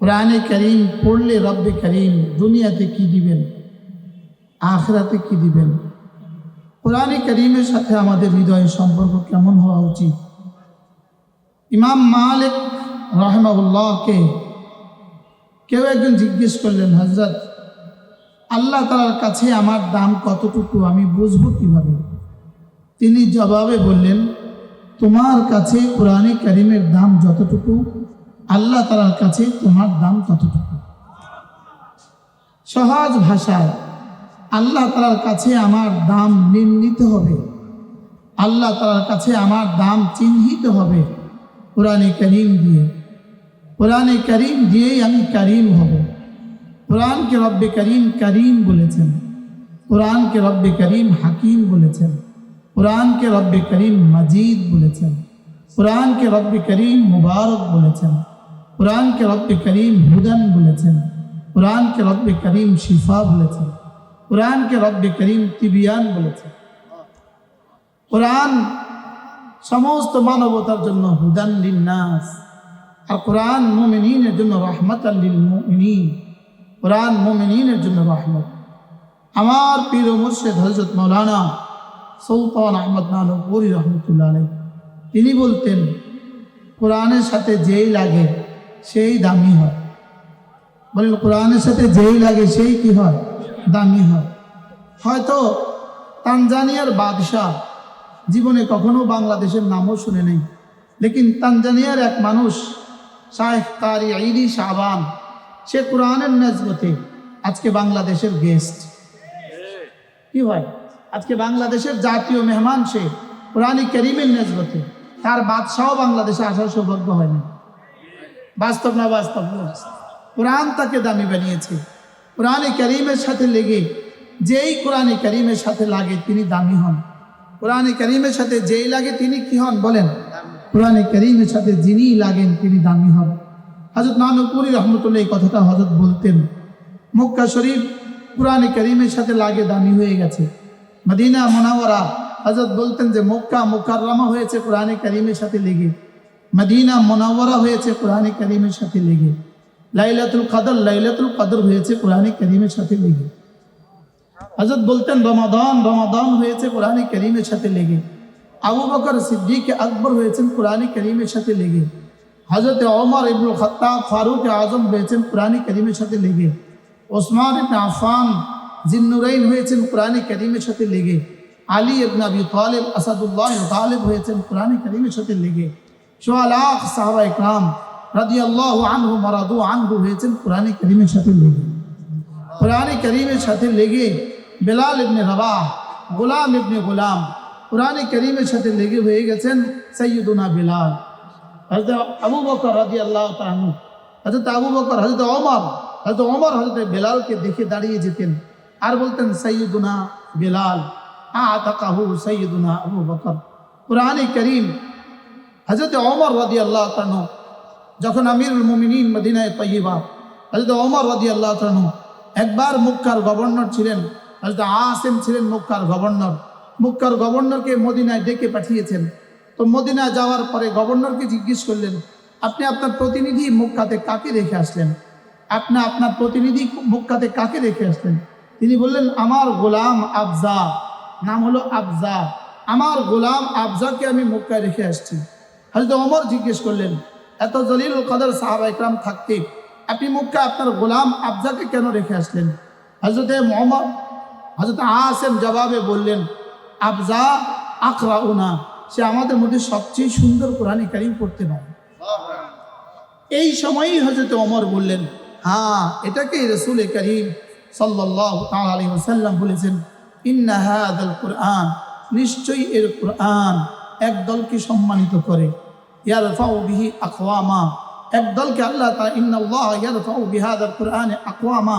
কোরআনে করিম পড়লে রব্বে করিম দুনিয়াতে কি দিবেন? আখরাতে কি দিবেন? কোরআনে করিমের সাথে আমাদের হৃদয়ের সম্পর্ক কেমন হওয়া উচিত? ইমাম মালিক রহমাউল্লাহকে কেউ একজন জিজ্ঞেস করলেন হজরত আল্লাহ তালার কাছে আমার দাম কতটুকু? আমি বুঝব কীভাবে? তিনি জবাবে বললেন, তোমার কাছে কোরআনে করিমের দাম যতটুকু আল্লাহ তালার কাছে তোমার দাম ততটুকু সহজ ভাষায়, আল্লাহ তালার কাছে আমার দাম নির্ণীত হবে। আল্লাহ তালার কাছে আমার দাম চিহ্নিত হবে। কোরআনে করিম দিয়ে, কোরআনে করিম দিয়েই আমি করিম হব। কোরআনকে রব্বে করিম করিম বলেছেন। কোরআনকে রব্বে করিম হাকিম বলেছেন। কোরআনকে রব্বে করিম মজিদ বলেছেন। কোরআনকে রব্বে করিম মুবারক বলেছেন। কোরআনকে রব্বে করিম হুদান বলেছেন, কোরআনকে রব্বে করিম শিফা বলেছেন, কোরআনকে রব্বে করিম তিবিয়ান বলেছেন। কোরআন সমস্ত মানবতার জন্য হুদান লিন্নাস, আর কোরআন মোমিনের জন্য রহমত আল্লিল মোমিনিন, কোরআন মোমিনের জন্য রহমত। আমার পীর মুর্শেদ হজরত মৌলানা সৌতান আহমদ নানপুরি রহমতুল্লাহ তিনি বলতেন, কোরআনের সাথে যেই লাগে সেই দামি হয়। বলেন কোরআনের সাথে যেই লাগে সেই কি হয়? দামি হয়। হয়তো তানজানিয়ার বাদশাহ জীবনে কখনো বাংলাদেশের নামও শুনে নেই। লেকিন তানজানিয়ার এক মানুষ শাহেখ কারি ঈদি শাহবান সে কোরআনের নজবতে আজকে বাংলাদেশের গেস্ট কি হয়? আজকে বাংলাদেশের জাতীয় মেহমান সে, কোরআনী করিমের নজবতে তার বাদশাহ বাংলাদেশে আসার সৌভাগ্য হয়নি বাস্তব না বাস্তব? কোরআন তাকে দামি বানিয়েছে। কোরআনে করিমের সাথে লেগে, যেই কোরআনে করিমের সাথে লাগে, তিনি দামি হন। কোরআনে করিমের সাথে যেই লাগে, তিনি কি হন বলেন? কোরআনে করিমের সাথে যিনি লাগেন, তিনি দামি হন। হজরত নানপুরি রহমতুল্লাহ এই কথাটা হজরত বলতেন। মক্কা শরীফ কোরআনে করিমের সাথে লাগে, দামি হয়ে গেছে। মদিনা মোনাওয়ারা হজরত বলতেন যে মক্কা মোকাররামা হয়েছে, কোরআনে করিমের সাথে লেগে। মদিনা মোনাওয়ারা হয়েছে কোরআনে করিমের সাথে লেগে লাইলাতুল কদর লাইলাতুল কদর হয়েছে কোরআনে করিমের সাথে লেগে হজরত বলতেন রমাদান রমাদান হয়েছে কোরআনে করিমের সাথে লেগে আবু বকর সিদ্দিক আকবর হয়েছেন কোরআনে করিমের সাথে লেগে হজরত ওমর ইবনুল খত্তাব ফারুক আজম হয়েছেন কোরআনে করিমের সাথে লেগে ওসমান ইবনে আফান জিন্নুরাইন হয়েছেন কোরআনে করিমের সাথে লেগে আলী ইবনে আবি তালেব আসাদুল্লাহ তালেব হয়েছেন কোরআনে করিমের সাথে লেগে সোয়ালাখ সাহাবা ইকরাম রাদিয়াল্লাহু আনহু মারাদু আনহু হয়েছেন কোরআনে করিমের সাথে লেগে। কোরআনে করিমের সাথে লেগে বেলাল ইবনে রবাহ, গোলাম ইবনে গোলাম কোরআনে করিমের সাথে লেগে হয়ে গেছেন সৈয়দুনা বেলাল। হজরত আবু বকর রাজি আল্লাহ তাহনু হজরত আবু বকর হজরত ওমর হজরত ওমর হজরত বেলালকে দেখে দাঁড়িয়ে যেতেন আর বলতেন সৈয়দুনা বেলাল আ তাকাহু সৈয়দুনা আবু বকর। কোরআনে করিম হজরত অমর রাজি আল্লাহ তাহনু যখন আমিরুল মুমিনিন মদিনায় তৈবা হজরত অমর রাজি আল্লাহ তাহনু একবার মুক্কার গভর্নর ছিলেন হজরত আসেম ছিলেন মুক্কার গভর্নর। মুক্কার গভর্নরকে মদিনায় ডেকে পাঠিয়েছেন। তো মদিনায় যাওয়ার পরে গভর্নরকে জিজ্ঞেস করলেন, আপনি আপনার প্রতিনিধি মুক্কাতে কাকে রেখে আসলেন? আপনি আপনার প্রতিনিধি মুক্কাতে কাকে রেখে আসলেন? তিনি বললেন, আমার গোলাম আফজা, নাম হলো আফজা। আমার গোলাম আফজাকে আমি মক্কায় রেখে আসছি। হয়তো অমর জিজ্ঞেস করলেন, এত জলিল কদর সাহাবা ইকরাম থাকতে আপনি মক্কা আপনার গোলাম আফজাকে কেন রেখে আসলেন? হজরতে মোহাম্মদ হজরত আসেম জবাবে বললেন, আফজা আখরা উনা সে আমাদের মধ্যে সবচেয়ে সুন্দর কোরআন কারিম পড়তে পারে। এই সময়ই হজরত অমর বললেন হ্যাঁ এটাকে রসুল করিম সাল্লাহ আলী ওসাল্লাম বলেছেন ইন্নাহাদাল কোরআন, নিশ্চয়ই এর কোরআন এক দলকে সম্মানিত করে। ইয়ার ফাউ বিহি আকওয়ামা। এক দলকে আল্লাহ তালা ইন্নাল্লাহ ইয়ার ফাউ বিহাদাল কোরআনে আকওয়ামা।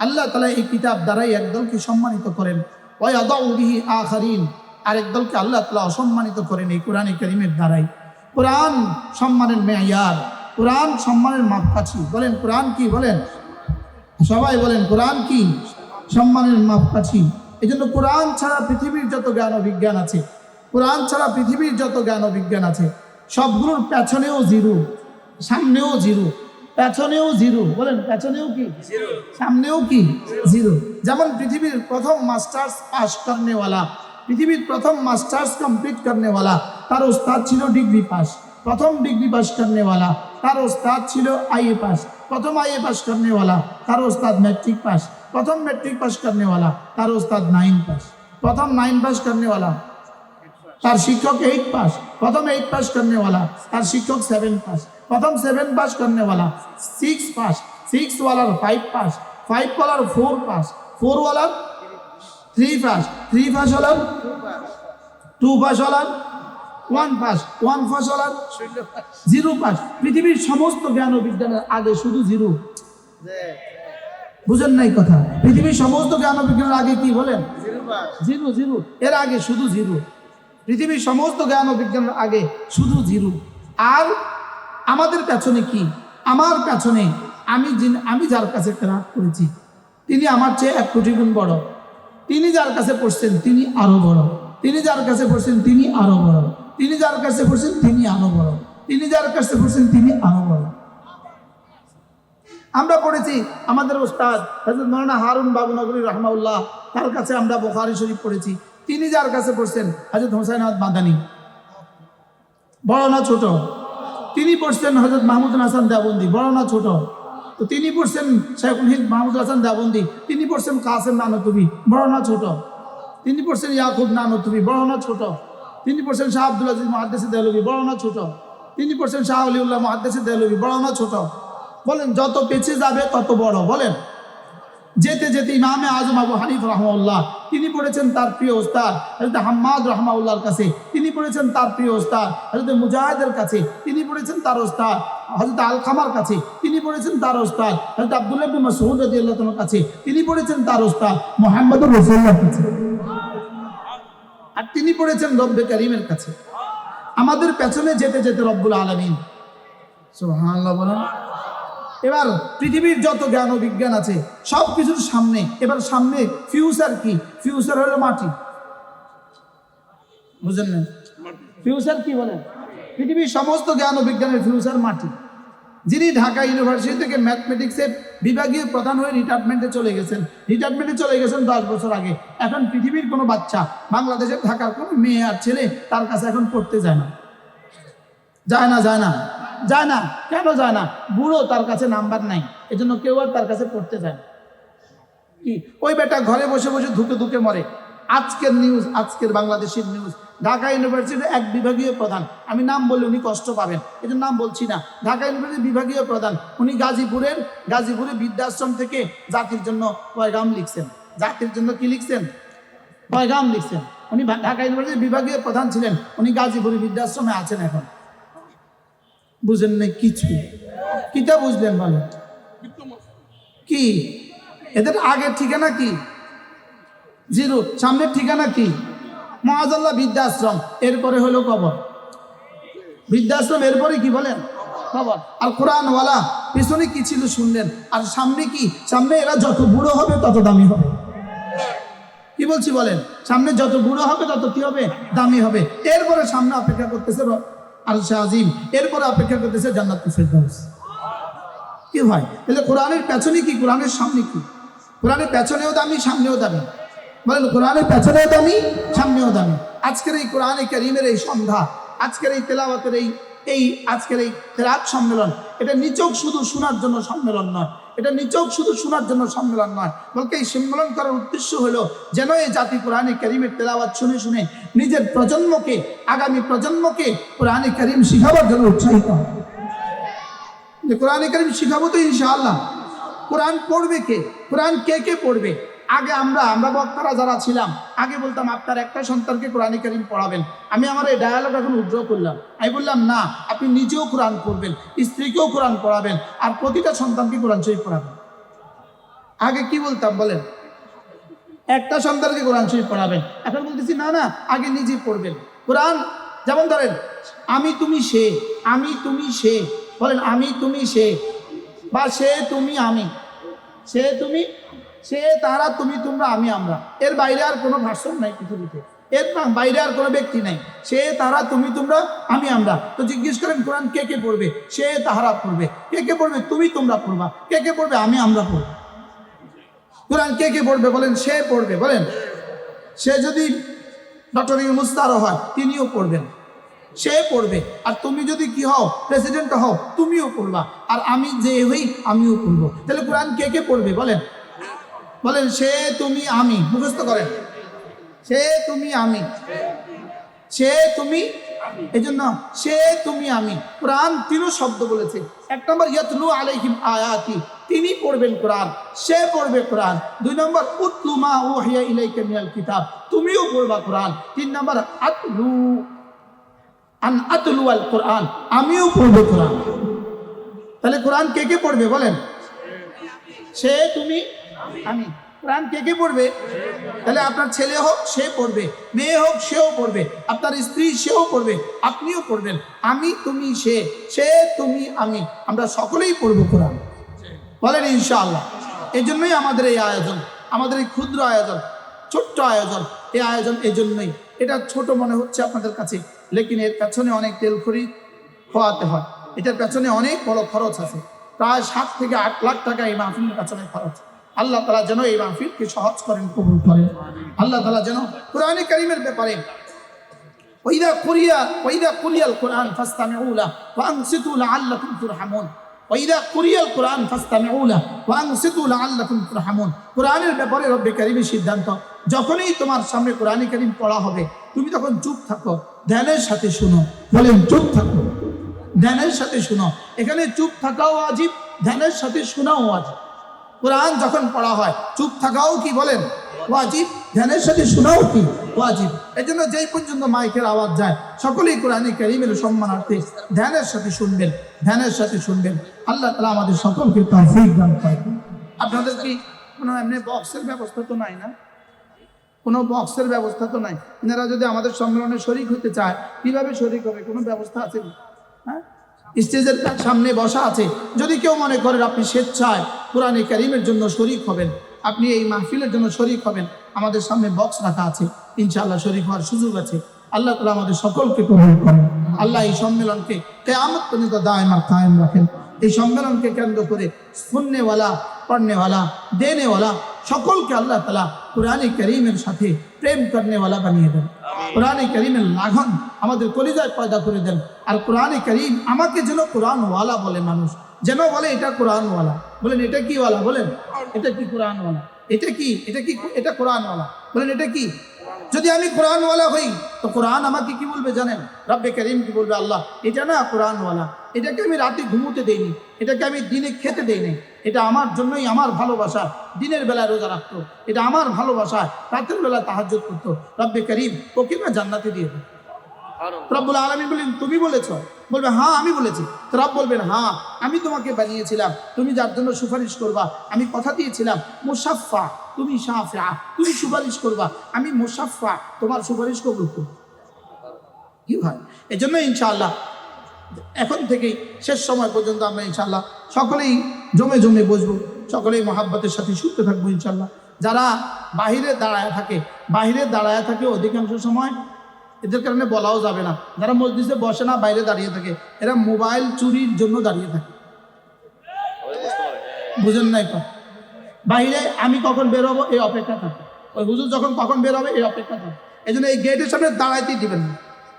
আল্লাহ তালা এই কিতাব দ্বারাই এক দলকে সম্মানিত করেন। ওই আদাউ বিহি আখারিন। আরেক দলকে আল্লাহ তালা অসম্মানিত করেন এই কোরআন করিমের দ্বারাই। কোরআন সম্মানের মেয়ার কোরআন সম্মানের মাপকাঠি। বলেন, কোরআন কি বলেন? সবাই বলেন, কোরআন কি? সম্মানের মাপকাঠি। এই জন্য কোরআন ছাড়া পৃথিবীর যত জ্ঞান ও বিজ্ঞান আছে কোরআন ছাড়া পৃথিবীর যত জ্ঞান অভিজ্ঞান আছে সবগুলোর পেছনেও জিরো সামনেও জিরো পেছনেও জিরো। বলেন পেছনেও কি? সামনেও কি? জিরো। যেমন পৃথিবীর প্রথম মাস্টার্স পাস করেওয়ালা পৃথিবীর প্রথম মাস্টার্স কমপ্লিট করেওয়ালা তার ওস্তাদ ছিল ডিগ্রি পাস। প্রথম ডিগ্রি পাস করেওয়ালা তার ওস্তাদ ছিল আইএ পাস। প্রথম আইএ পাস করেওয়ালা তার ওস্তাদ ম্যাট্রিক পাস। প্রথম ম্যাট্রিক পাস করেওয়ালা তার ওস্তাদ নাইন পাস। প্রথম নাইন পাস করেওয়ালা তার শিক্ষক এইট পাস প্রথম এইট পাস করনেওয়ালা তার শিক্ষক সেভেন পাস প্রথম সেভেন পাস করনেওয়ালা সিক্স পাস সিক্স ওয়ালার ফাইভ পাস ফাইভ ওয়ালার ফোর পাস ফোর ওয়ালার থ্রি পাস থ্রি পাস ওয়ালার two pass ওয়ালার one pass one pass ওয়ালার জিরো পাস পৃথিবীর সমস্ত জ্ঞান ও বিজ্ঞানের আগে শুধু জিরো বুঝেন নাই কথা? পৃথিবীর সমস্ত জ্ঞান বিজ্ঞানের আগে কি বলেন? জিরো জিরো এর আগে শুধু জিরো পৃথিবীর সমস্ত জ্ঞান ও বিজ্ঞানের আগে শুধু জিরো। আর আমাদের পেছনে কি? আমার পেছনে আমি যিনি- আমি যার কাছে ক্রাফ করেছি, তিনি আমার চেয়ে এক কোটি গুণ বড়। তিনি যার কাছে পড়ছেন, তিনি আরও বড়। তিনি যার কাছে পড়ছেন, তিনি আরও বড়। তিনি যার কাছে পড়ছেন, তিনি আরও বড়। তিনি যার কাছে পড়ছেন, তিনি আরও বড়। আমরা পড়েছি, আমাদের ওস্তাদ হজরত মৌলানা হারুন বাবু নগরী রহমাউল্লাহ তার কাছে আমরা বোখারি শরীফ পড়েছি। তিনি যার কাছে পড়ছেন হজরত হোসেন আহমদ মাদানী বড় না ছোট? তিনি পড়ছেন হজরত মাহমুদ হাসান দেবন্দি বড় না ছোট? তো তিনি পড়ছেন হিন্দ মাহমুদ হাসান দেবন্দি তিনি পড়ছেন কাসেম নানতুবি, বড় না ছোট? তিনি পড়ছেন ইয়াকুব নানতুবি, বড় না ছোট? তিনি পড়ছেন শাহ আব্দুল আজিজ মহাদ্দেসে দেহলবি বড় না ছোট? তিনি পড়ছেন শাহ আলিউল্লাহ মহাদ্দেসে দেহলবি বড় না ছোট? বলেন, যত পেছে যাবে তত বড়, বলেন। যেতে যেতে ইমামে আজম আবু হানিফ রহমাউল্লাহ তিনি পড়েছেন তার প্রিয় ওস্তাদ হজরত হাম্মাদ রহমাউল্লাহর কাছে, তিনি পড়েছেন তার প্রিয় ওস্তাদ হজরত মুজাহিদের কাছে, তিনি পড়েছেন তার ওস্তাদ হজরত আল খামার কাছে, তিনি পড়েছেন তার ওস্তাদ হজরত আব্দুল্লাহ মাসউদ রাদিয়াল্লাহু তাআলার কাছে, তিনি পড়েছেন তার ওস্তাদ মুহাম্মদুর রাসূলুল্লাহর কাছে। আর তিনি পড়েছেন রব্বে করিমের কাছে। আমাদের পেছনে যেতে যেতে রব্বুল আলামিন। সুবহানাল্লাহ বলেন। এবার পৃথিবীর যত জ্ঞান ও বিজ্ঞান আছে সব কিছুর সামনে, এবার সামনে ফিউচার কি? ফিউচার হলো মাটি। বুঝলেন না? ফিউচার কি বলেন? পৃথিবীর সমস্ত জ্ঞান ও বিজ্ঞানের ফিউচার মাটি। যিনি ঢাকা ইউনিভার্সিটি থেকে ম্যাথমেটিক্সের বিভাগীয় প্রধান হয়ে রিটায়ারমেন্টে চলে গেছেন। রিটায়ারমেন্টে চলে গেছেন দশ বছর আগে। এখন পৃথিবীর কোনো বাচ্চা, বাংলাদেশের ঢাকার কোনো মেয়ে আর ছেলে তার কাছে এখন পড়তে যায় না। যায় না যায় না। যায় না কেন যায় না বুড়ো তার কাছে নাম্বার নাই। এজন্য কেউ আর তার কাছে পড়তে যায় কি? ওই বেটা ঘরে বসে বসে ধুকে ধুকে মরে। আজকের নিউজ আজকের বাংলাদেশের নিউজ ঢাকা ইউনিভার্সিটির এক বিভাগীয় প্রধান। আমি নাম বললে উনি কষ্ট পাবেন। এই নাম বলছি না। ঢাকা ইউনিভার্সিটির বিভাগীয় প্রধান। উনি গাজীপুরের গাজীপুরে বৃদ্ধাশ্রম থেকে জাতির জন্য পয়গাম লিখছেন। জাতির জন্য কি লিখছেন? পয়গাম লিখছেন। উনি ঢাকা ইউনিভার্সিটির বিভাগীয় প্রধান ছিলেন। উনি গাজীপুরে বৃদ্ধাশ্রমে আছেন এখন। বুঝেন না কিছু। কিটা বুঝলেন বলেন কি? এদের আগের ঠিকানা কি? জিরো, সামনের ঠিকানা কি? মহাজাল্লাহ বৃদ্ধাশ্রম, এরপরে হলো কবর। বৃদ্ধাশ্রম, এরপরে কি বলেন? কবর। আর কোরআনওয়ালা, পেছনে কি ছিল শুনলেন? আর সামনে কি? সামনে এরা যত বুড়ো হবে, তত দামি হবে। কি বলছি বলেন? সামনে যত বুড়ো হবে, তত কি হবে? দামি হবে। এরপরে সামনে অপেক্ষা করতেছে আর আজিম। এরপরে অপেক্ষা করতেছে জান্নাত ফেরদাউস। কি হয় তাহলে কোরআনের পেছনে কি? কোরআনের সামনে কি? কোরআনের পেছনেও দামি, সামনেও দামি। বলেন, কোরআনের পেছনেও দামি, সামনেও দামি। আজকের এই কোরআনে করিমের এই সন্ধ্যা, আজকের এই তেলাওয়াতের এই এই আজকের এই রাত সম্মেলন, এটা নিচক শুধু শোনার জন্য সম্মেলন নয় এটা নিচক শুধু শোনার জন্য সম্মেলন নয় বলকে এই সম্মেলন করার উদ্দেশ্য হলো যেন এই জাতি কোরআনে করিমের তেলাওয়াত শুনে শুনে নিজের প্রজন্মকে, আগামী প্রজন্মকে কোরআনে করিম শিখাবার জন্য উৎসাহিত যে কোরআনে করিম শিখাবো তো ইনশাআল্লাহ। কোরআন পড়বে কে? কোরআন কে কে পড়বে? আগে আমরা আমরা বক্তারা যারা ছিলাম, আগে বলতাম, আপনার একটা সন্তানকে কোরআন করিম পড়াবেন। আমি আমার এই ডায়ালগ এখন উদ্র করলাম। আমি বললাম, না, আপনি নিজেও কোরআন পড়বেন, স্ত্রীকেও কোরআন পড়াবেন, আর প্রতিটা সন্তানকে কোরআন শরীফ পড়াবেন। আগে কি বলতাম বলেন? একটা সন্তানকে কোরআন শরীফ পড়াবেন। এখন বলতেছি, না না, আগে নিজে পড়বেন। কোরআন, যেমন ধরেন, আমি তুমি সে, আমি তুমি সে। বলেন, আমি তুমি সে বা সে তুমি আমি। সে তুমি সে তারা তুমি, তোমরা, আমি, আমরা। এর বাইরে আর কোনো ভাষণ নাই পৃথিবীতে। এর বাইরে আর কোনো ব্যক্তি নাই। সে তারা তুমি, তোমরা, আমি, আমরা। তো জিজ্ঞেস করেন, কোরআন কে কে পড়বে? সে তাহারা পড়বে। কে কে পড়বে? তুমি, তোমরা পড়বা। কে কে পড়বে? আমি, আমরা পড়ব। কোরআন কে কে পড়বে? বলেন, সে পড়বে। বলেন, সে যদি ডক্টর ইউনুস্তারও হয়, তিনিও পড়বেন। সে পড়বে। আর তুমি যদি কি হও প্রেসিডেন্ট হও, তুমিও পড়বা। আর আমি যে হই, আমিও পড়ব। তাহলে কোরআন কে কে পড়বে? বলেন বলেন, সে তুমি আমি। মুখস্থ করেন। সে তুমি আমি। সে তুমি? এই জন্য সে তুমি আমি। কোরআন তিনও শব্দ বলেছে। এক নম্বর, ইয়াতলু আলাইহিম আয়াতি। তিনি পড়বেন কোরআন, সে পড়বে কোরআন। দুই নম্বর উতলুমা ওহিয়া ইলাইকা মিনাল কিতাব। তুমিও পড়বা কোরআন। তিন নম্বর, আতলু, আন আতলু আল কোরআন। আমিও পড়ব কোরআন। তাহলে কোরআন কে কে পড়বে বলেন? সে তুমি আমি। কোরআন কে কে পড়বে? তাহলে আপনার ছেলে হোক, সে পড়বে। মেয়ে হোক, সেও পড়বে। আপনার স্ত্রী, সেও পড়বে। আপনিও পড়বেন। আমি, তুমি, সে। সে, তুমি, আমি। আমরা সকলেই পড়ব কোরআন। বলেন ইনশাআল্লাহ। এই জন্যই আমাদের এই আয়োজন, আমাদের এই ক্ষুদ্র আয়োজন, ছোট্ট আয়োজন। এই আয়োজন এই জন্যই এটা ছোট মনে হচ্ছে আপনাদের কাছে, লেকিন এর পেছনে অনেক তেল খড়ি খোয়াতে হয়। এটার পেছনে অনেক বড় খরচ আছে। প্রায় সাত থেকে আট লাখ টাকা এই মাহফিলের পেছনে খরচ। আল্লাহ তালা যেন এই মাহফিলকে সহজ করেন, কবুল করেন। আল্লাহ তালা যেন কোরআনে কারিমের ব্যাপারে ওইদা কুরিয়া ওইদা কুরিয়াল কোরআন উলা ওইদা কুরিয়াল কোরআন উলা কোরআনের ব্যাপারে রব্বে কারিমের সিদ্ধান্ত, যখনই তোমার সামনে কোরআনে কারিম পড়া হবে, তুমি তখন চুপ থাকো, ধ্যানের সাথে শুনো। বলেন, চুপ থাকো। ধ্যানের সাথে শুনো। এখানে চুপ থাকাও আজীব ধ্যানের সাথে শোনাও আজীব কোরআন যখন পড়া হয়, চুপ থাকাও কি বলেন? ওয়াজিব। ধ্যানের সাথে শোনাও কি? ওয়াজিব। এই জন্য যেই পর্যন্ত মাইকের আওয়াজ যায়, সকলেই কোরআনে কারিমের সম্মানার্থে ধ্যানের সাথে শুনবেন, ধ্যানের সাথে শুনবেন। আল্লাহ তালা আমাদের সকলকে তৌফিক দান করেন। আপনাদের কি কোনো এমনি বক্সের ব্যবস্থা তো নাই না? কোনো বক্সের ব্যবস্থা তো নাই। এনারা যদি আমাদের সম্মেলনে শরিক হতে চায়, কীভাবে শরিক হবে? কোনো ব্যবস্থা আছে? স্টেজের তার সামনে বসা আছে। যদি কেউ মনে করেন আপনি স্বেচ্ছায় কোরআনে কারিমের জন্য শরিক হবেন, আপনি এই মাহফিলের জন্য শরিক হবেন, আমাদের সামনে বক্স রাখা আছে। ইনশাআল্লাহ শরিক হওয়ার সুযোগ আছে। আল্লাহ তালা আমাদের সকলকে কবুল করেন। আল্লাহ এই সম্মেলনকে কেয়ামত পর্যন্ত দায়মার কায়েম রাখেন। এই সম্মেলনকে কেন্দ্র করে শুননেওয়ালা, পড়নেওয়ালা, দেনেওয়ালা সকলকে আল্লাহ তালা কোরআনে করিমের সাথে প্রেম করনেওয়ালা বানিয়ে দেন। কোরআনে করিমের লাঘন আমাদের কলিজায় পয়দা করে দেন। আর কোরআনে করিম আমাকে যেন কোরআনওয়ালা বলে মানুষ যেন বলে এটা কোরআনওয়ালা। বলেন এটা কি ওয়ালা? বলেন এটা কি কোরআনওয়ালা? এটা কি? এটা কি? এটা কোরআনওয়ালা। বলেন এটা কি? যদি আমি কোরআনওয়ালা হই তো কোরআন আমাকে কি বলবে জানেন? রব্বে করিম কি বলবে? আল্লাহ এটা না কোরআনওয়ালা। এটাকে আমি রাতে ঘুমোতে দেইনি। এটাকে আমি দিনে খেতে দেইনি। এটা আমার জন্যই আমার ভালোবাসা। দিনের বেলায় রোজা রাখতো। এটা আমার ভালোবাসা। রাতের বেলা তাহাজ্জুদ করতো। রব্বে করিম ওকে না জান্নাতে দিয়ে দেবে রব্বুল আলমী বললেন তুমি বলেছ। বলবে হ্যাঁ আমি বলেছি। তো রব বলবেন হ্যাঁ আমি তোমাকে বানিয়েছিলাম। তুমি যার জন্য সুপারিশ করবা আমি কথা দিয়েছিলাম। মুসাফা তুমি সাফা তুমি সুপারিশ করবা। আমি মুসাফা তোমার সুপারিশ কবুল করব। কি হয় এই জন্য ইনশাআল্লাহ এখন থেকেই শেষ সময় পর্যন্ত আমরা ইনশাআল্লাহ সকলেই জমে জমে বসবো। সকলেই মহাব্বতের সাথে শুনতে থাকব ইনশাল্লাহ যারা বাহিরে দাঁড়ায় থাকে, বাহিরে দাঁড়ায় থাকে অধিকাংশ সময় এদের কারণে বলাও যাবে না। যারা মসজিদে বসে না, বাইরে দাঁড়িয়ে থাকে, এরা মোবাইল চুরির জন্য দাঁড়িয়ে থাকে। বুঝেন নাই তো? বাইরে আমি কখন বেরোবো এই অপেক্ষা থাকে। ওই হুজুর যখন কখন বেরোবে এই অপেক্ষা থাকে। এই জন্য এই গেটের সামনে দাঁড়াইতেই দিবেন না।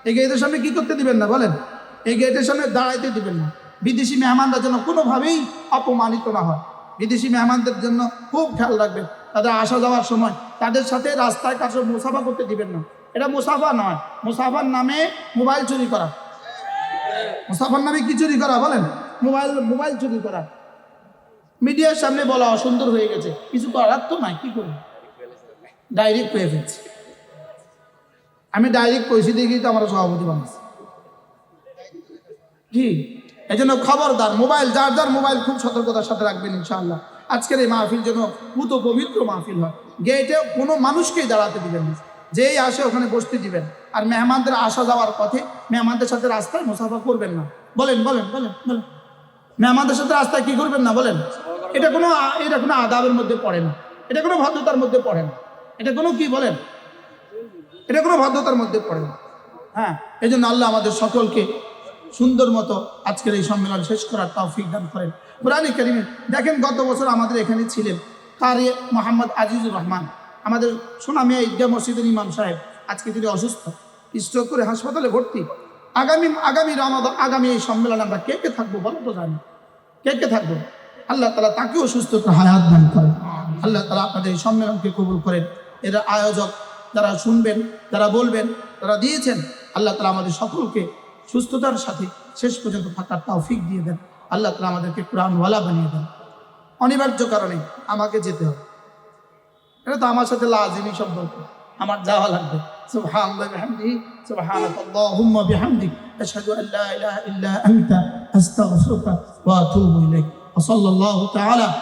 এই গেটের সামনে কি করতে দিবেন না বলেন? এই গেটের সামনে দাঁড়াইতে দিবেন না। বিদেশি মেহমানরা যেন কোনোভাবেই অপমানিত না হয়। বিদেশি মেহমানদের জন্য খুব খেয়াল রাখবেন। তাদের আসা যাওয়ার সময় তাদের সাথে রাস্তায় কাছে মুসাফা করতে দিবেন না। এটা মুসাফা নয়, মুসাফার নামে মোবাইল চুরি করা। মুসাফার নামে কি চুরি করা বলেন? মোবাইল মোবাইল চুরি করা। মিডিয়ার সামনে বলা অসুন্দর হয়ে গেছে। কিছু করার তো নাই, কি করব? ডাইরেক্ট পেয়ে ফেলছি। আমি ডাইরেক্ট দিয়ে গিয়ে তো আমার সভাপতি বানাচ্ছি। জি। এই জন্য খবরদার, মোবাইল, যার যার মোবাইল খুব সতর্কতার সাথে রাখবেন ইনশাআল্লাহ। আজকের এই মাহফিল যেন পুত পবিত্র মাহফিল হয়। গেটে কোনো মানুষকেই দাঁড়াতে দিবেন না। যেই আসে ওখানে বসতে দিবেন। আর মেহমানদের আসা যাওয়ার পথে মেহমানদের সাথে রাস্তায় মুসাফা করবেন না। বলেন বলেন বলেন বলেন। মেহমানদের সাথে রাস্তায় কি করবেন না বলেন? এটা কোনো এটা কোনো আদাবের মধ্যে পড়ে না। এটা কোনো ভদ্রতার মধ্যে পড়ে না। এটা কোনো কি বলেন? এটা কোনো বাধ্যতার মধ্যে পড়ে না। হ্যাঁ এই জন্য আল্লাহ আমাদের সকলকে সুন্দর মতো আজকের এই সম্মেলন শেষ করার তৌফিক দান করেন। কোরআনে কারিমে দেখেন, গত বছর আমাদের এখানে ছিলেন কারি মোহাম্মদ আজিজুর রহমান। আমাদের সোনামিয়া ঈদগাহ মসজিদের ইমাম সাহেব, আজকে তিনি অসুস্থ, স্ট্রোক করে হাসপাতালে ভর্তি। আগামী আগামী রমাদান আগামী এই সম্মেলনে আমরা কে কে থাকব বলো তো জানি। কে কে থাকব? আল্লাহ তালা তাকেও সুস্থতা হায়াত দান করেন। আল্লাহ তালা আপনাদের এই সম্মেলনকে কবুল করেন। এরা আয়োজক, যারা শুনবেন, যারা বলবেন তারা দিয়েছেন, আল্লাহ তালা আমাদের সকলকে সুস্থতার সাথে শেষ পর্যন্ত থাকার তৌফিক দিয়ে দেন। আল্লাহ তালা আমাদেরকে কোরআনওয়ালা বানিয়ে দেন। অনিবার্য কারণে আমাকে যেতে হবে। এটা তো আমার সাথে লাজিমি সম্পর্ক। আমার যাওয়া লাগবে। তাআলা